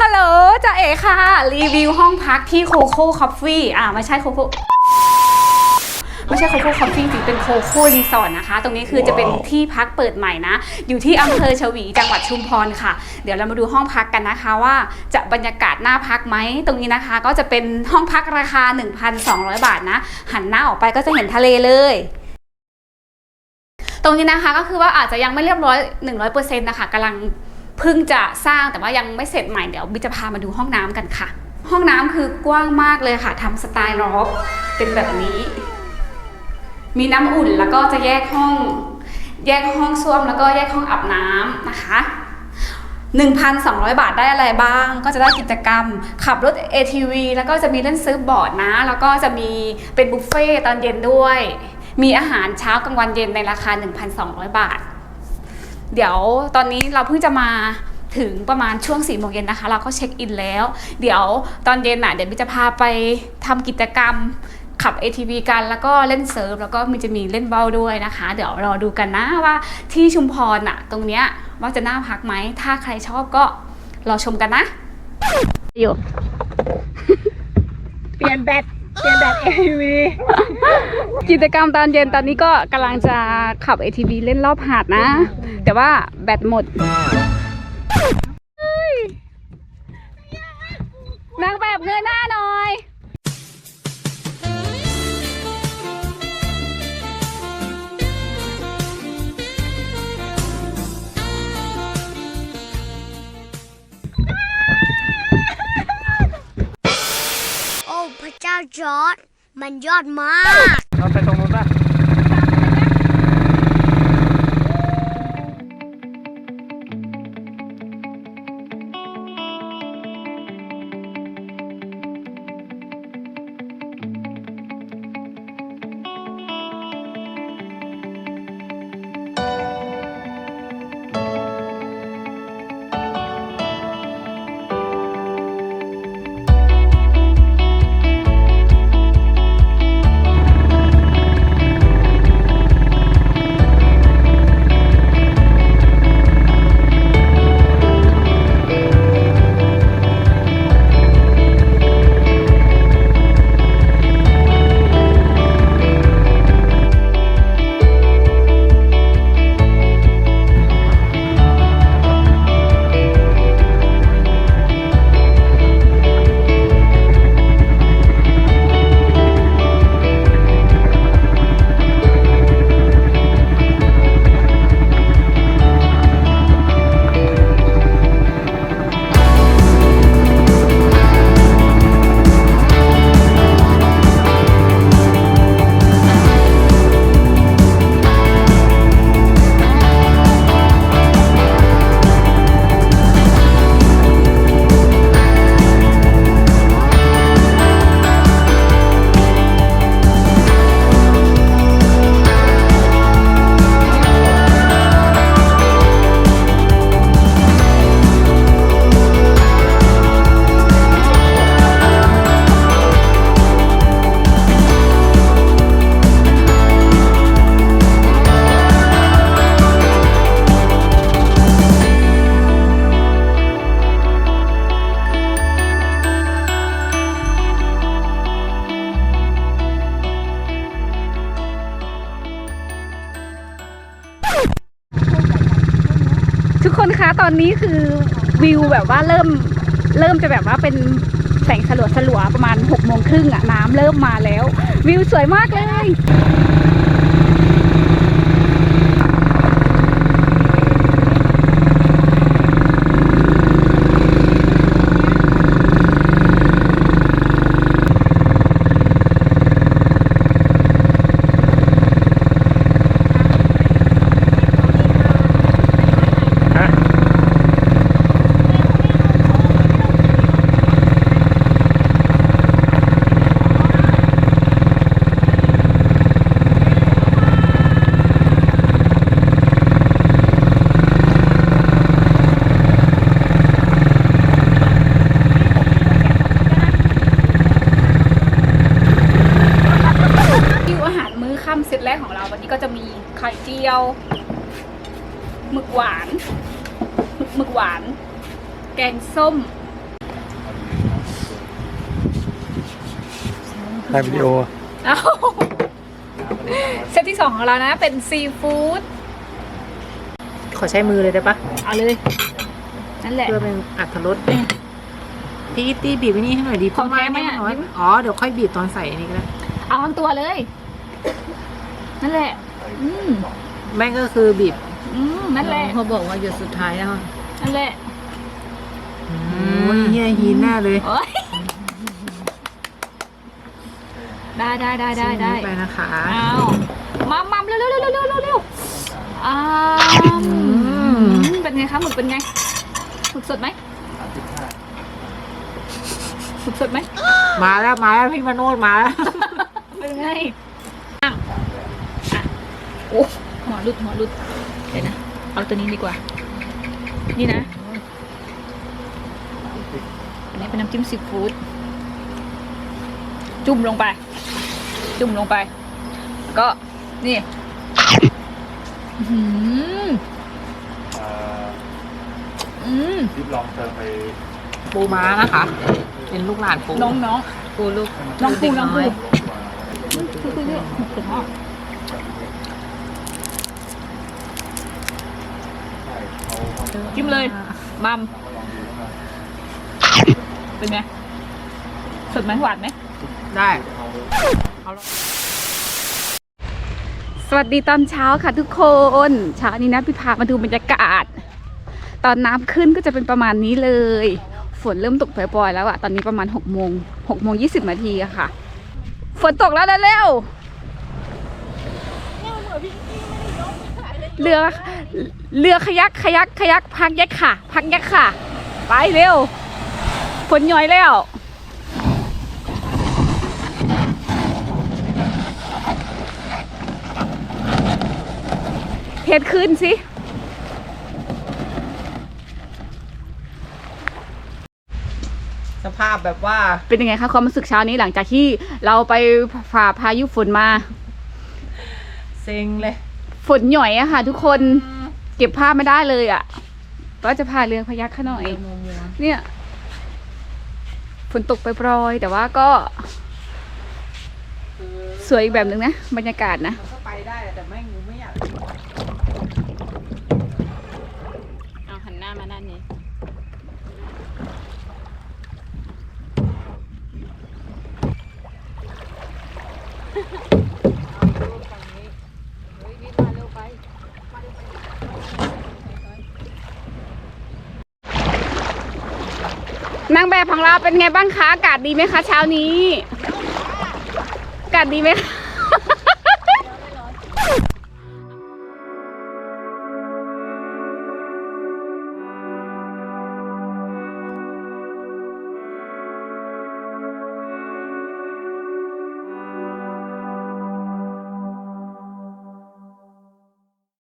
ฮัลโหลจ่าเอ๋ค่ะ รีวิวห้องพักที่โคโค่คอฟฟี่อ่าไม่ใช่โคโค่ไม่ใช่โคโค่คอฟฟี่จริงเป็นโคโค่รีสอร์ทนะคะ ตรงนี้คือจะเป็นที่พักเปิดใหม่นะ อยู่ที่อำเภอชวีจังหวัดชุมพรค่ะ เดี๋ยวเรามาดูห้องพักกันนะคะว่าจะบรรยากาศน่าพักไหม ตรงนี้นะคะ ก็จะเป็นห้องพักราคา 1,200 บาทนะ หันหน้าออกไปก็จะเห็นทะเลเลยตรงนี้นะคะก็คือว่าอาจจะยังไม่เรียบร้อย 100%นะคะกำลัง เพิ่งจะสร้างแต่ว่ายังไม่เสร็จใหม่เดี๋ยวบิจะพามาดูห้องน้ำกันค่ะ ห้องน้ำคือกว้างมากเลยค่ะทำสไตล์ล็อบเป็นแบบนี้ มีน้ำอุ่นแล้วก็จะแยกห้อง แยกห้องส้วมแล้วก็แยกห้องอาบน้ำนะคะ1,200 บาทได้อะไรบ้าง ก็จะได้กิจกรรม ขับรถ ATV แล้วก็จะมีเล่นซื้อบอร์ดนะ แล้วก็จะมีเป็นบุฟเฟ่ตอนเย็นด้วย มีอาหารเช้ากลางวันเย็นในราคา 1,200 บาท เดี๋ยวตอนนี้เราเพิ่งจะมาถึงประมาณช่วง4โมงเย็นนะคะ เราก็เช็คอินแล้ว เดี๋ยวตอนเย็นน่ะเดี๋ยวบิจะพาไปทำกิจกรรมขับ ATV กันแล้วก็เล่นเซิร์ฟแล้วก็มีจะมีเล่นเบ้าด้วยนะคะ เดี๋ยวรอดูกันนะว่าที่ชุมพรน่ะ ตรงเนี้ยว่าจะน่าพักไหม ถ้าใครชอบก็รอชมกันนะอยู่ เปลี่ยนแบต เปลี่ยนแบต ATV กิจกรรมตอนเย็นตอนนี้ก็กำลังจะขับ ATV เล่นรอบหาดนะ แต่ว่าแบตหมดเฮ้ยนางแบบเงยหน้าหน่อย จอร์ดมันยอดมาก เราไปตรงนู้นป่ะ คนคะตอนนี้คือวิวแบบว่าเริ่มเริ่มจะแบบว่าเป็นแสงสลัวสลัวๆประมาณ6กโมงครึ่งอะน้ำเริ่มมาแล้ว วิวสวยมากเลย ยว หมึกหวานหมึกหมึกหวาน แกงส้มถ่ายวิดีโอเซตที่สองของเรานะ เป็นซีฟู้ดขอใช้มือเลยได้ปะเอาเลย นั่นแหละ เพื่อเป็นอัตรสพี่อิตตี้บีบไว้นี่ให้หน่อยดีของแท้ไหมอะ น้อยอ๋อ เดี๋ยวค่อยบีบตอนใส่อันนี้ก็ได้เอาทั้งตัวเลย นั่นแหละ อืม แม่งก็คือบีบอืมนั่นแหละเขาบอกว่าหยดสุดท้ายแล้วนั่นแหละโอ้ยเฮียฮีนแน่เลยโอ๊ยได้ได้ได้ได้ได้ไปนะคะเอามามัมเร็วเร็วเร็วเร็วเร็วเร็วอ่าเป็นไงคะหมึกเป็นไงหมึกสดไหมหมึกสดไหมมาแล้วมาแล้วพี่มาโนดมาแล้วเป็นไงอะอ่ะโอ้หัวรุดหัวรุดเดี๋ยวนะ เอาตัวนี้ดีกว่า นี่นะ อันนี้เป็นน้ำจิ้มซีฟู้ด จุ่มลงไป จุ่มลงไปแล้วก็ นี่อื้อหืออืมรีบลองเติมไปปูม้านะคะ เป็นลูกหลานปูน้องน้องปูลูกน้องปูเด็กน้องปู ย คือคือคือคือพ่อ จิ้มเลยมัมเป็นไงสดไหมหวานไหมได้ สวัสดีตอนเช้าค่ะทุกคนเช้านี้นะพี่พามาดูบรรยากาศ ตอนน้ำขึ้นก็จะเป็นประมาณนี้เลย ฝนเริ่มตกปล่อยๆแล้วอะตอนนี้ประมาณ6กโมงหกโมงยีนาทีอะค่ะ ฝนตกแล้วเร็วๆเรือเรือขยักขยักขยักพักยักค่ะ พักยักค่ะ ไปเร็วฝนย้อยแล้วเฮ็ดขึ้นสิสภาพแบบว่าเป็นยังไงคะความรู้สึกเช้านี้หลังจากที่เราไปฝ่าพายุฝนมา เซ็งเลย ฝนหน่อยอะค่ะ ทุกคนเก็บภาพไม่ได้เลยอะว่าจะพาเรือพยักข้าหน่อย เนี่ยฝนตกไปปรอยแต่ว่าก็ สวยอีกแบบหนึ่งนะ บรรยากาศนะก็ไปได้แต่แม่ไม่อยากเอาหันหน้ามาด้านนี้ นางแบบของเราเป็นไงบ้างคะ อากาศดีไหมคะเช้านี้ อากาศดีไหมคะ